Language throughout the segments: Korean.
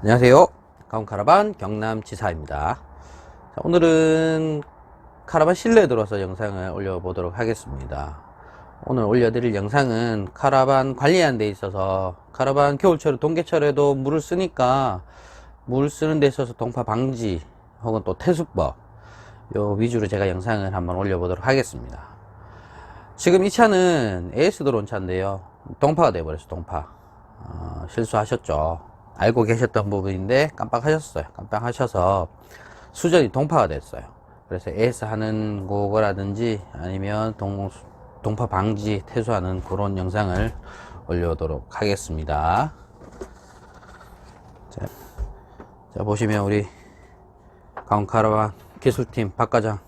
안녕하세요. 가온카라반 경남지사입니다. 자, 오늘은 카라반 실내에 들어와서 영상을 올려보도록 하겠습니다. 오늘 올려드릴 영상은 카라반 관리하는 데 있어서 카라반 겨울철 동계철에도 물을 쓰니까 물 쓰는 데 있어서 동파 방지 혹은 또 태수법 요 위주로 제가 영상을 한번 올려보도록 하겠습니다. 지금 이 차는 AS 들어온 차인데요. 동파가 돼버렸어, 동파. 어, 실수하셨죠. 알고 계셨던 부분인데 깜빡하셨어요. 깜빡하셔서 수전이 동파가 됐어요. 그래서 AS 하는 거라든지 아니면 동, 동파 방지 퇴소하는 그런 영상을 올려오도록 하겠습니다. 자, 자 보시면 우리 가온카라반 기술팀 박과장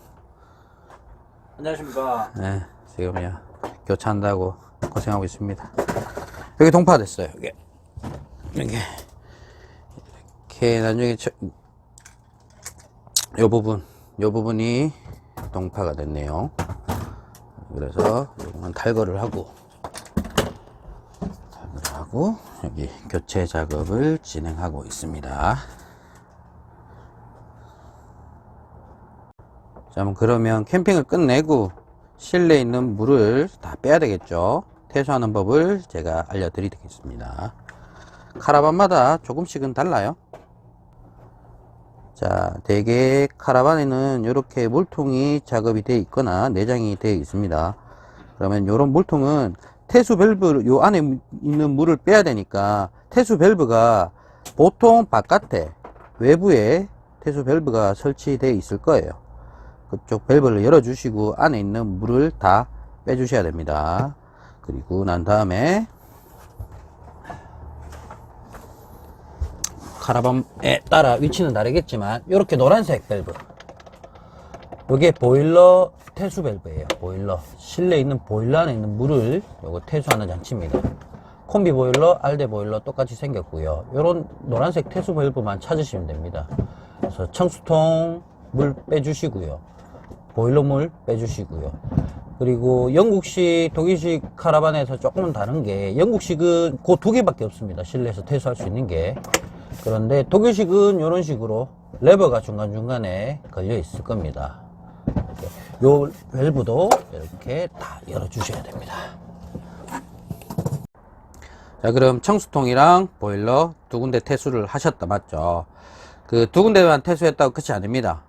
안녕하십니까. 네, 지금이야 교차한다고 고생하고 있습니다. 여기 동파 됐어요. 여기 여기 이렇게 나중에 저, 요 부분 요 부분이 동파가 됐네요. 그래서 요거는 탈거를 하고 탈거를 하고 여기 교체 작업을 진행하고 있습니다. 자, 그러면 캠핑을 끝내고 실내에 있는 물을 다 빼야 되겠죠. 퇴소하는 법을 제가 알려드리겠습니다. 카라반마다 조금씩은 달라요. 자, 대개 카라반에는 이렇게 물통이 작업이 되어 있거나 내장이 되어 있습니다. 그러면 이런 물통은 태수 밸브, 요 안에 있는 물을 빼야 되니까 태수 밸브가 보통 바깥에 외부에 태수 밸브가 설치되어 있을 거예요. 그쪽 밸브를 열어 주시고 안에 있는 물을 다 빼 주셔야 됩니다. 그리고 난 다음에 카라반에 따라 위치는 다르겠지만 이렇게 노란색 밸브. 이게 보일러 태수 밸브예요. 보일러. 실내에 있는 보일러 안에 있는 물을 요거 태수하는 장치입니다. 콤비 보일러 알데 보일러 똑같이 생겼고요. 요런 노란색 태수 밸브만 찾으시면 됩니다. 그래서 청수통 물 빼주시고요. 보일러 물 빼주시고요. 그리고 영국식 독일식 카라반에서 조금은 다른 게 영국식은 그 두 개밖에 없습니다. 실내에서 퇴소할 수 있는 게 그런데 독일식은 이런 식으로 레버가 중간중간에 걸려 있을 겁니다. 요 밸브도 이렇게 다 열어 주셔야 됩니다. 자, 그럼 청수통이랑 보일러 두 군데 퇴수를 하셨다, 맞죠? 그 두 군데만 퇴수했다고 끝이 아닙니다.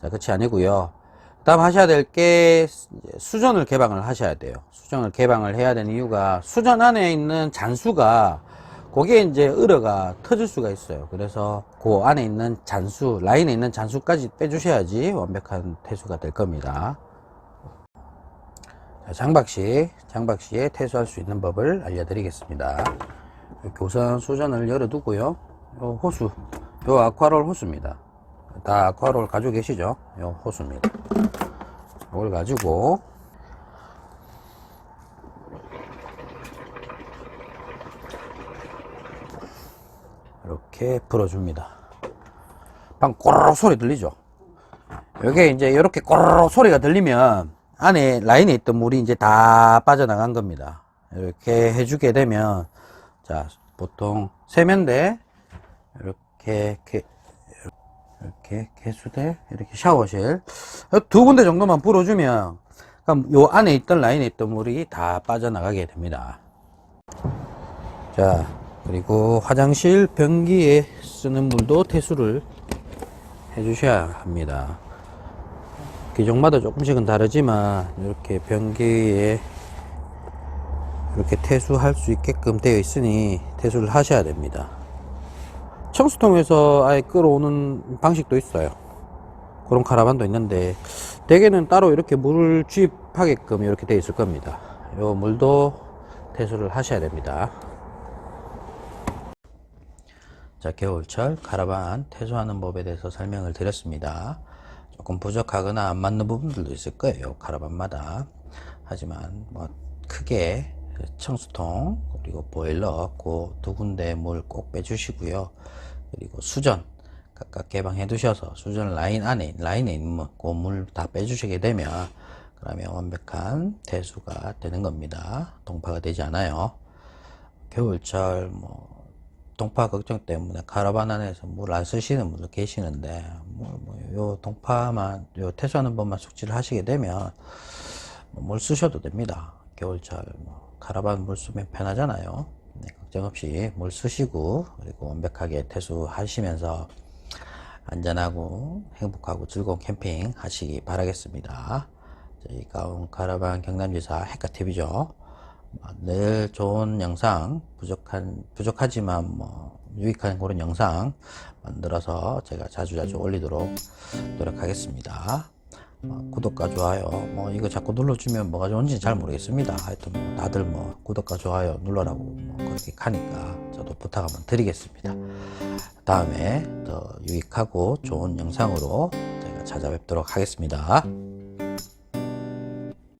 자, 끝이 아니고요. 다음 하셔야 될 게 수전을 개방을 하셔야 돼요. 수전을 개방을 해야 되는 이유가 수전 안에 있는 잔수가 거기에 이제 으러가 터질 수가 있어요. 그래서 그 안에 있는 잔수, 라인에 있는 잔수까지 빼주셔야지 완벽한 퇴수가 될 겁니다. 자, 장박시, 장박시에 퇴수할 수 있는 법을 알려드리겠습니다. 우선 수전을 열어두고요. 요 호수, 요 아쿠아롤 호수입니다. 다 아쿠아롤 가지고 계시죠? 요 호수입니다. 이걸 가지고 이렇게 풀어줍니다. 방 꼬르륵 소리 들리죠? 여기 이제 이렇게 꼬르륵 소리가 들리면 안에 라인에 있던 물이 이제 다 빠져나간 겁니다. 이렇게 해주게 되면 자 보통 세면대 이렇게 이렇게, 이렇게 개수대 이렇게 샤워실 두 군데 정도만 불어주면 그럼 요 안에 있던 라인에 있던 물이 다 빠져나가게 됩니다. 자 그리고 화장실 변기에 쓰는 물도 퇴수를 해 주셔야 합니다. 기종마다 조금씩은 다르지만 이렇게 변기에 이렇게 퇴수할 수 있게끔 되어 있으니 퇴수를 하셔야 됩니다. 청수통에서 아예 끌어오는 방식도 있어요. 그런 카라반도 있는데 대개는 따로 이렇게 물을 주입하게끔 이렇게 되어 있을 겁니다. 이 물도 퇴수를 하셔야 됩니다. 자, 겨울철 카라반 퇴소하는 법에 대해서 설명을 드렸습니다. 조금 부족하거나 안 맞는 부분들도 있을 거예요. 카라반마다. 하지만 뭐 크게 청수통 그리고 보일러 그 두 군데 물 꼭 빼주시고요. 그리고 수전 각각 개방해 두셔서 수전 라인 안에 라인에 있는 물다 빼주시게 되면 그러면 완벽한 대수가 되는 겁니다. 동파가 되지 않아요. 겨울철 뭐 동파 걱정 때문에 카라반 안에서 물 안 쓰시는 분들 계시는데 뭐, 뭐, 요 동파만 요 퇴소하는 법만 숙지를 하시게 되면 뭐물 쓰셔도 됩니다. 겨울철 뭐 카라반 물 쓰면 편하잖아요. 네, 걱정 없이 물 쓰시고 그리고 완벽하게 퇴소하시면서 안전하고 행복하고 즐거운 캠핑 하시기 바라겠습니다. 저희 가온 카라반 경남지사 해카TV죠. 늘 좋은 영상, 부족한, 부족하지만 뭐, 유익한 그런 영상 만들어서 제가 자주자주 올리도록 노력하겠습니다. 어, 구독과 좋아요, 뭐, 이거 자꾸 눌러주면 뭐가 좋은지 잘 모르겠습니다. 하여튼 뭐, 다들 뭐, 구독과 좋아요 눌러라고 뭐, 그렇게 하니까 저도 부탁 한번 드리겠습니다. 다음에 더 유익하고 좋은 영상으로 제가 찾아뵙도록 하겠습니다.